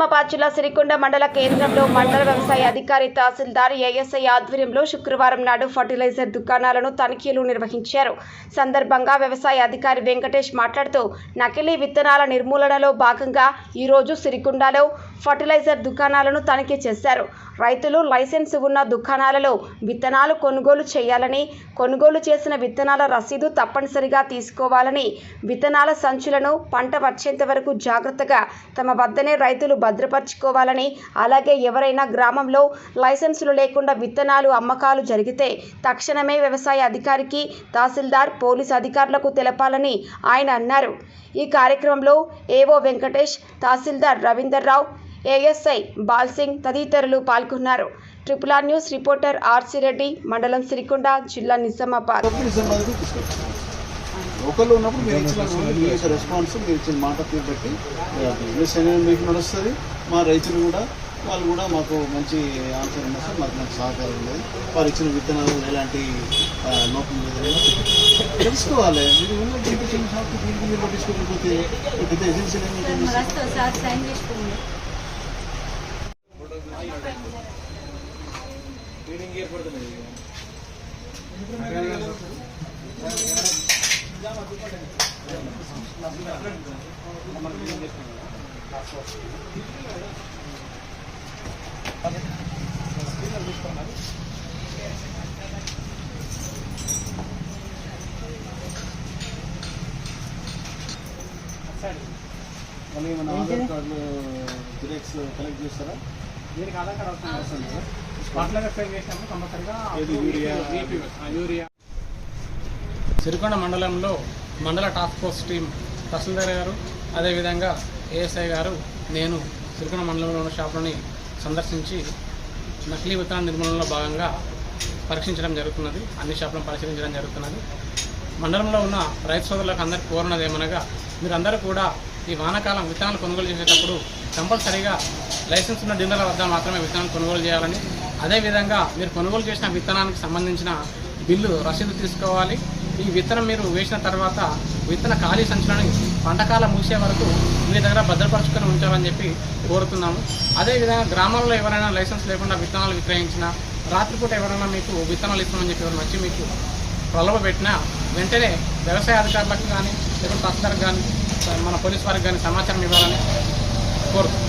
నిజామాబాద్ జిల్లా సిరికొండ మండల కేంద్రంలో మండల వ్యవసాయ అధికారి తహసీల్దార్ ఏఎస్ఐ ఆధ్వర్యంలో శుక్రవారం నాడు ఫర్టిలైజర్ దుకాణాలను తనిఖీలు నిర్వహించారు. సందర్భంగా వ్యవసాయ అధికారి వెంకటేష్ మాట్లాడుతూ నకిలీ విత్తనాల నిర్మూలనలో భాగంగా ఈరోజు సిరికొండలో ఫర్టిలైజర్ దుకాణాలను తనిఖీ చేశారు. రైతులు లైసెన్స్ ఉన్న దుకాణాలలో విత్తనాలు కొనుగోలు చేయాలని కొనుగోలు చేసిన విత్తనాల రసీదు తప్పనిసరిగా తీసుకోవాలని విత్తనాల సంచులను పంట వచ్చేంత వరకు జాగ్రత్తగా తమ వద్దనే రైతులు భద్రపరచుకోవాలని అలాగే ఎవరైనా గ్రామంలో లైసెన్సులు లేకుండా విత్తనాలు అమ్మకాలు జరిగితే తక్షణమే వ్యవసాయ అధికారికి తహసీల్దార్ పోలీస్ అధికారులకు తెలపాలని ఆయన అన్నారు. ఈ కార్యక్రమంలో ఏవో వెంకటేష్ తహసీల్దార్ రవీందర్ రావు ఏఎస్ఐ బాల్సింగ్ తదితరులు పాల్గొన్నారు triple R news reporter RC Reddy మండలం సిరికొండ జిల్లా నిజామాబాద్ లోకల్లో ఉన్నప్పుడు మీరు ఇచ్చిన మీ యొక్క రెస్పాన్స్ మీరు ఇచ్చిన మాట తీరు బట్టి బిజినెస్ అనేది మీకు నడుస్తుంది మా రైతులు కూడా వాళ్ళు కూడా మాకు మంచి ఆన్సర్ ఉన్నా సార్ మాకు మంచి సహకారం ఉండేది వారు ఇచ్చిన విత్తనాలు ఎలాంటి లోపం లేదని తెలుసుకోవాలి మీరు ఉన్న చిన్న షాప్ దీనికి మీరు పట్టించుకోకపోతే పెద్ద ఏజెన్సీలు ఏమి మస్తు మళ్ళీ మన ఆధార్ కార్డులు జిరాక్స్ కలెక్ట్ చేస్తారా? దీనికి ఆధార్ కార్డ్ అవసరం అవసరం లేదు. వాటిలో వెబ్సైట్ చేసినప్పుడు కంపల్సరిగా ఏది యూరియా? ఆ, యూరియా? సిరికొండ మండలంలో మండల టాస్క్ ఫోర్స్ టీం తహసీల్దార్ గారు అదేవిధంగా ఏఎస్ఐ గారు నేను సిరికొండ మండలంలో ఉన్న షాపులని సందర్శించి నకిలీ విత్తనాల నిర్మూలనలో భాగంగా పరీక్షించడం జరుగుతున్నది. అన్ని షాపులను పరిశీలించడం జరుగుతున్నది. మండలంలో ఉన్న రైతు సోదరులకు అందరికీ కోరినది ఏమనగా మీరందరూ కూడా ఈ వానాకాలం విత్తనాలు కొనుగోలు చేసేటప్పుడు కంపల్సరీగా లైసెన్స్ ఉన్న డీలర్ల వద్ద మాత్రమే విత్తనాలు కొనుగోలు చేయాలని. అదేవిధంగా మీరు కొనుగోలు చేసిన విత్తనానికి సంబంధించిన బిల్లు రసీదు తీసుకోవాలి. ఈ విత్తనం మీరు వేసిన తర్వాత విత్తన ఖాళీ సంచులను పంటకాలం ముగిసే వరకు మీ దగ్గర భద్రపరచుకొని ఉంచాలని చెప్పి కోరుతున్నాము. అదేవిధంగా గ్రామాల్లో ఎవరైనా లైసెన్స్ లేకుండా విత్తనాలు విక్రయించినా రాత్రిపూట ఎవరైనా మీకు విత్తనాలు ఇస్తామని చెప్పి ఎవరైనా వచ్చి మీకు ప్రలోభ పెట్టినా వెంటనే వ్యవసాయ అధికారులకు కానీ లేకపోతే తహసీల్దార్కి కానీ మన పోలీస్ వారికి కానీ సమాచారం ఇవ్వాలని కోరుతున్నాం